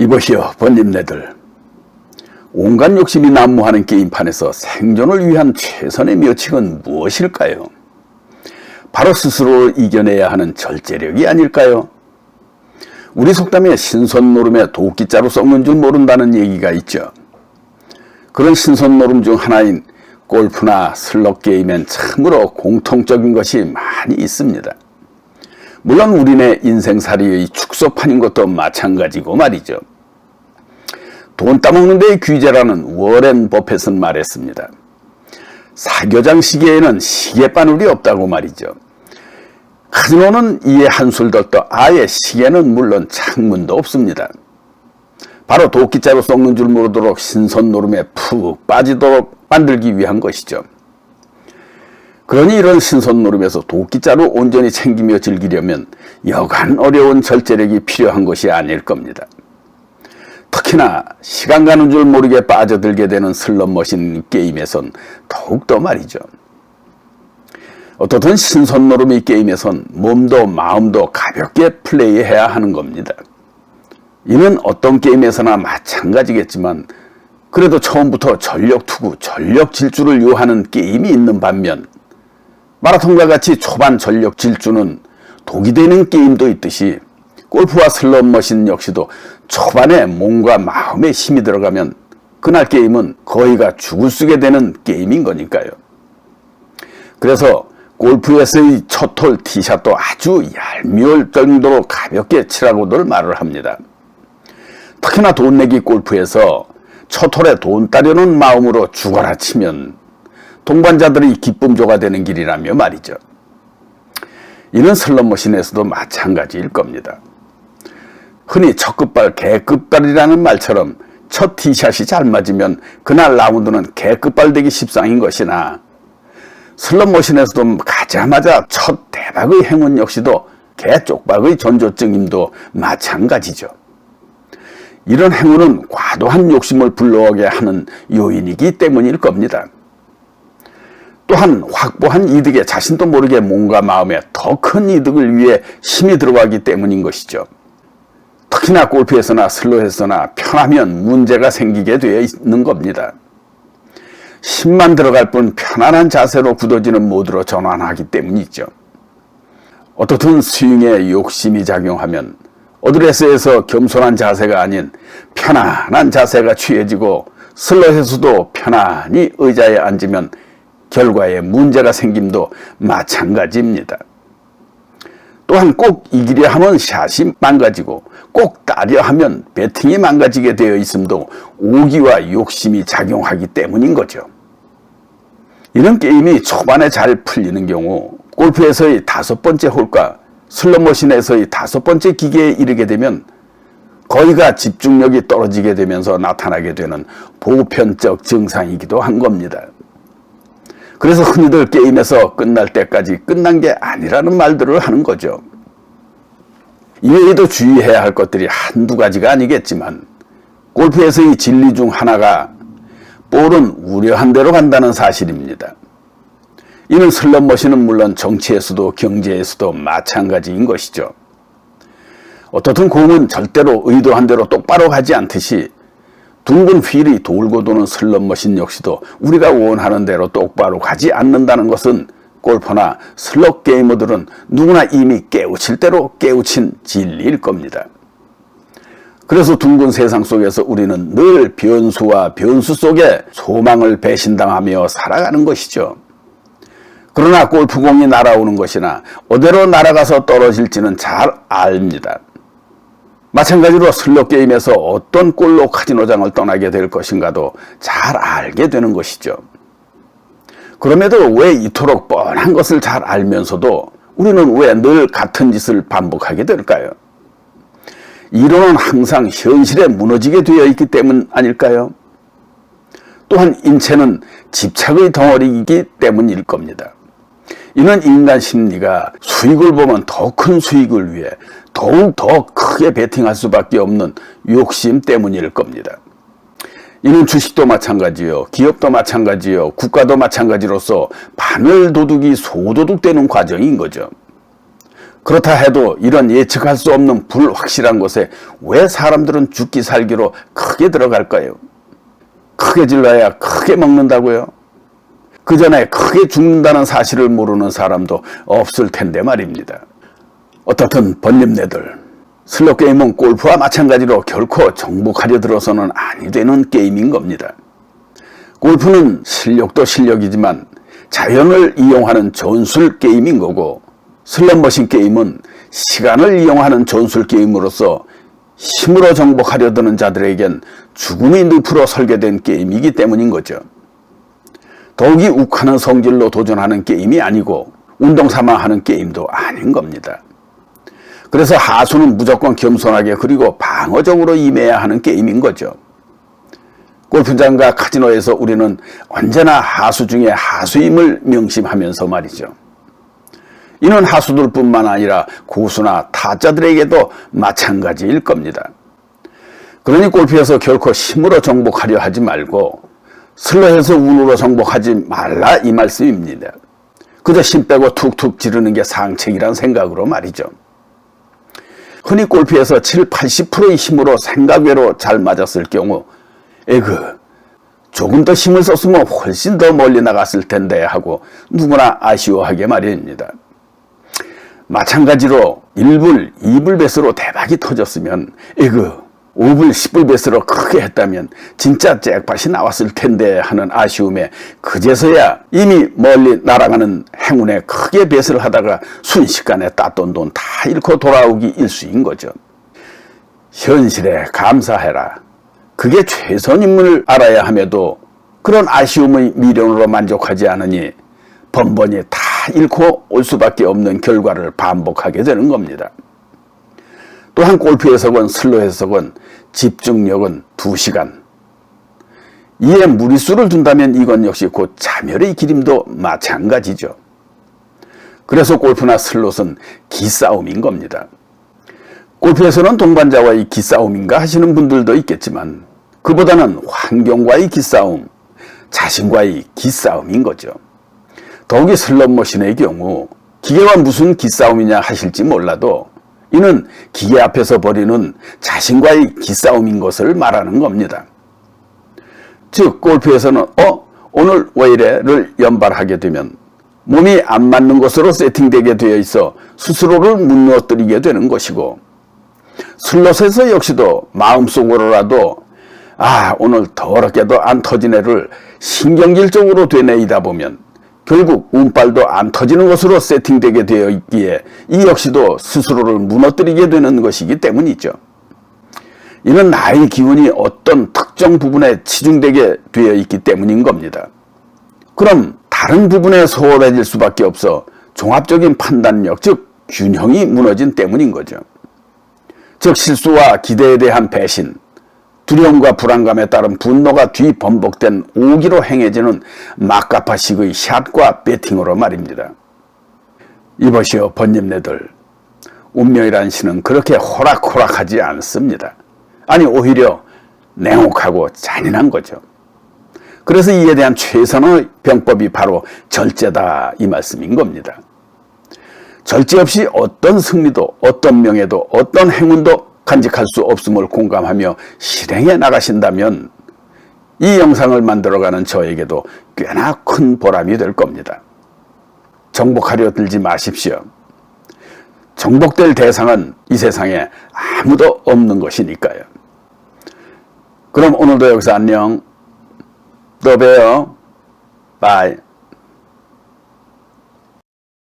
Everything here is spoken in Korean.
이보시오, 번님네들. 온갖 욕심이 난무하는 게임판에서 생존을 위한 최선의 묘칙은 무엇일까요? 바로 스스로 이겨내야 하는 절제력이 아닐까요? 우리 속담에 신선 노름에 도끼자루 썩는 줄 모른다는 얘기가 있죠. 그런 신선 노름 중 하나인 골프나 슬롯 게임엔 참으로 공통적인 것이 많이 있습니다. 물론 우리네 인생살이의 축소판인 것도 마찬가지고 말이죠. 돈 따먹는 데의 귀재라는 워렌 버핏은 말했습니다. 사교장 시계에는 시계바늘이 없다고 말이죠. 카지노는 이에 한술 더떠 아예 시계는 물론 창문도 없습니다. 바로 도끼자로 썩는 줄 모르도록 신선 노름에 푹 빠지도록 만들기 위한 것이죠. 그러니 이런 신선 노름에서 도끼자로 온전히 챙기며 즐기려면 여간 어려운 절제력이 필요한 것이 아닐 겁니다. 특히나 시간 가는 줄 모르게 빠져들게 되는 슬롯머신 게임에선 더욱더 말이죠. 어떻든 신선 노름이 게임에선 몸도 마음도 가볍게 플레이해야 하는 겁니다. 이는 어떤 게임에서나 마찬가지겠지만 그래도 처음부터 전력 투구, 전력 질주를 요하는 게임이 있는 반면 마라톤과 같이 초반 전력 질주는 독이 되는 게임도 있듯이 골프와 슬롯머신 역시도 초반에 몸과 마음에 힘이 들어가면 그날 게임은 거의가 죽을 쓰게 되는 게임인 거니까요. 그래서 골프에서의 첫홀 티샷도 아주 얄미울 정도로 가볍게 치라고들 말을 합니다. 특히나 돈 내기 골프에서 첫 홀에 돈 따려는 마음으로 죽어라 치면 동반자들이 기쁨조가 되는 길이라며 말이죠. 이는 슬롯머신에서도 마찬가지일 겁니다. 흔히 첫 끝발 개끝발이라는 말처럼 첫 티샷이 잘 맞으면 그날 라운드는 개끝발 되기 십상인 것이나 슬롯머신에서도 가자마자 첫 대박의 행운 역시도 개 쪽박의 전조증임도 마찬가지죠. 이런 행운은 과도한 욕심을 불러오게 하는 요인이기 때문일 겁니다. 또한 확보한 이득에 자신도 모르게 몸과 마음에 더 큰 이득을 위해 힘이 들어가기 때문인 것이죠. 특히나 골프에서나 슬로에서나 편하면 문제가 생기게 되어 있는 겁니다. 힘만 들어갈 뿐 편안한 자세로 굳어지는 모드로 전환하기 때문이죠. 어떻든 스윙에 욕심이 작용하면 어드레스에서 겸손한 자세가 아닌 편안한 자세가 취해지고 슬롯에서도 편안히 의자에 앉으면 결과에 문제가 생김도 마찬가지입니다. 또한 꼭 이기려 하면 샷이 망가지고 꼭 따려 하면 배팅이 망가지게 되어 있음도 오기와 욕심이 작용하기 때문인 거죠. 이런 게임이 초반에 잘 풀리는 경우 골프에서의 다섯 번째 홀과 슬롯머신에서의 다섯 번째 기계에 이르게 되면 거의가 집중력이 떨어지게 되면서 나타나게 되는 보편적 증상이기도 한 겁니다. 그래서 흔히들 게임에서 끝날 때까지 끝난 게 아니라는 말들을 하는 거죠. 이외에도 주의해야 할 것들이 한두 가지가 아니겠지만 골프에서의 진리 중 하나가 볼은 우려한 대로 간다는 사실입니다. 이는 슬롯머신은 물론 정치에서도 경제에서도 마찬가지인 것이죠. 어떻든 공은 절대로 의도한 대로 똑바로 가지 않듯이 둥근 휠이 돌고 도는 슬롯머신 역시도 우리가 원하는 대로 똑바로 가지 않는다는 것은 골퍼나 슬롯 게이머들은 누구나 이미 깨우칠 대로 깨우친 진리일 겁니다. 그래서 둥근 세상 속에서 우리는 늘 변수와 변수 속에 소망을 배신당하며 살아가는 것이죠. 그러나 골프공이 날아오는 것이나 어디로 날아가서 떨어질지는 잘 압니다. 마찬가지로 슬롯 게임에서 어떤 골로 카지노장을 떠나게 될 것인가도 잘 알게 되는 것이죠. 그럼에도 왜 이토록 뻔한 것을 잘 알면서도 우리는 왜 늘 같은 짓을 반복하게 될까요? 이론은 항상 현실에 무너지게 되어 있기 때문 아닐까요? 또한 인체는 집착의 덩어리이기 때문일 겁니다. 이는 인간 심리가 수익을 보면 더 큰 수익을 위해 더욱 더 크게 베팅할 수밖에 없는 욕심 때문일 겁니다. 이는 주식도 마찬가지요, 기업도 마찬가지요, 국가도 마찬가지로서 바늘 도둑이 소도둑 되는 과정인 거죠. 그렇다 해도 이런 예측할 수 없는 불확실한 곳에 왜 사람들은 죽기 살기로 크게 들어갈까요? 크게 질러야 크게 먹는다고요? 그 전에 크게 죽는다는 사실을 모르는 사람도 없을 텐데 말입니다. 어떻든 번림내들 슬롯 게임은 골프와 마찬가지로 결코 정복하려 들어서는 아니 되는 게임인 겁니다. 골프는 실력도 실력이지만 자연을 이용하는 전술 게임인 거고 슬롯머신 게임은 시간을 이용하는 전술 게임으로서 힘으로 정복하려 드는 자들에겐 죽음이 늪으로 설계된 게임이기 때문인 거죠. 더욱이 욱하는 성질로 도전하는 게임이 아니고 운동 삼아 하는 게임도 아닌 겁니다. 그래서 하수는 무조건 겸손하게 그리고 방어적으로 임해야 하는 게임인 거죠. 골프장과 카지노에서 우리는 언제나 하수 중에 하수임을 명심하면서 말이죠. 이는 하수들 뿐만 아니라 고수나 타자들에게도 마찬가지일 겁니다. 그러니 골프에서 결코 힘으로 정복하려 하지 말고 슬로해서 운으로 정복하지 말라 이 말씀입니다. 그저 힘 빼고 툭툭 지르는 게 상책이란 생각으로 말이죠. 흔히 골프에서 7, 80%의 힘으로 생각외로 잘 맞았을 경우 에그 조금 더 힘을 썼으면 훨씬 더 멀리 나갔을 텐데 하고 누구나 아쉬워하게 마련입니다. 마찬가지로 1불, 2불 배수로 대박이 터졌으면 에그 5불, 10불 배수로 크게 했다면 진짜 잭팟이 나왔을 텐데 하는 아쉬움에 그제서야 이미 멀리 날아가는 행운에 크게 배수를 하다가 순식간에 땄던 돈 다 잃고 돌아오기 일수인 거죠. 현실에 감사해라. 그게 최선임을 알아야 함에도 그런 아쉬움의 미련으로 만족하지 않으니 번번이 다 잃고 올 수밖에 없는 결과를 반복하게 되는 겁니다. 또한 골프에서건 슬로에서건 집중력은 2시간. 이에 무리수를 둔다면 이건 역시 곧 자멸의 기림도 마찬가지죠. 그래서 골프나 슬롯은 기싸움인 겁니다. 골프에서는 동반자와의 기싸움인가 하시는 분들도 있겠지만 그보다는 환경과의 기싸움, 자신과의 기싸움인 거죠. 더욱이 슬롯머신의 경우 기계와 무슨 기싸움이냐 하실지 몰라도 이는 기계 앞에서 벌이는 자신과의 기싸움인 것을 말하는 겁니다. 즉 골프에서는 어 오늘 왜 이래를 연발하게 되면 몸이 안 맞는 것으로 세팅되게 되어 있어 스스로를 무너뜨리게 되는 것이고 슬롯에서 역시도 마음속으로라도 아 오늘 더럽게도 안 터지네를 신경질적으로 되뇌이다 보면 결국 운빨도 안 터지는 것으로 세팅되게 되어 있기에 이 역시도 스스로를 무너뜨리게 되는 것이기 때문이죠. 이는 나의 기운이 어떤 특정 부분에 치중되게 되어 있기 때문인 겁니다. 그럼 다른 부분에 소홀해질 수밖에 없어 종합적인 판단력, 즉 균형이 무너진 때문인 거죠. 즉 실수와 기대에 대한 배신, 두려움과 불안감에 따른 분노가 뒤범벅된 오기로 행해지는 막가파식의 샷과 배팅으로 말입니다. 이보시오 번님네들 운명이란 신은 그렇게 호락호락하지 않습니다. 아니 오히려 냉혹하고 잔인한 거죠. 그래서 이에 대한 최선의 병법이 바로 절제다 이 말씀인 겁니다. 절제 없이 어떤 승리도 어떤 명예도 어떤 행운도 간직할 수 없음을 공감하며 실행해 나가신다면 이 영상을 만들어가는 저에게도 꽤나 큰 보람이 될 겁니다. 정복하려 들지 마십시오. 정복될 대상은 이 세상에 아무도 없는 것이니까요. 그럼 오늘도 여기서 안녕. 또 봬요. 바이.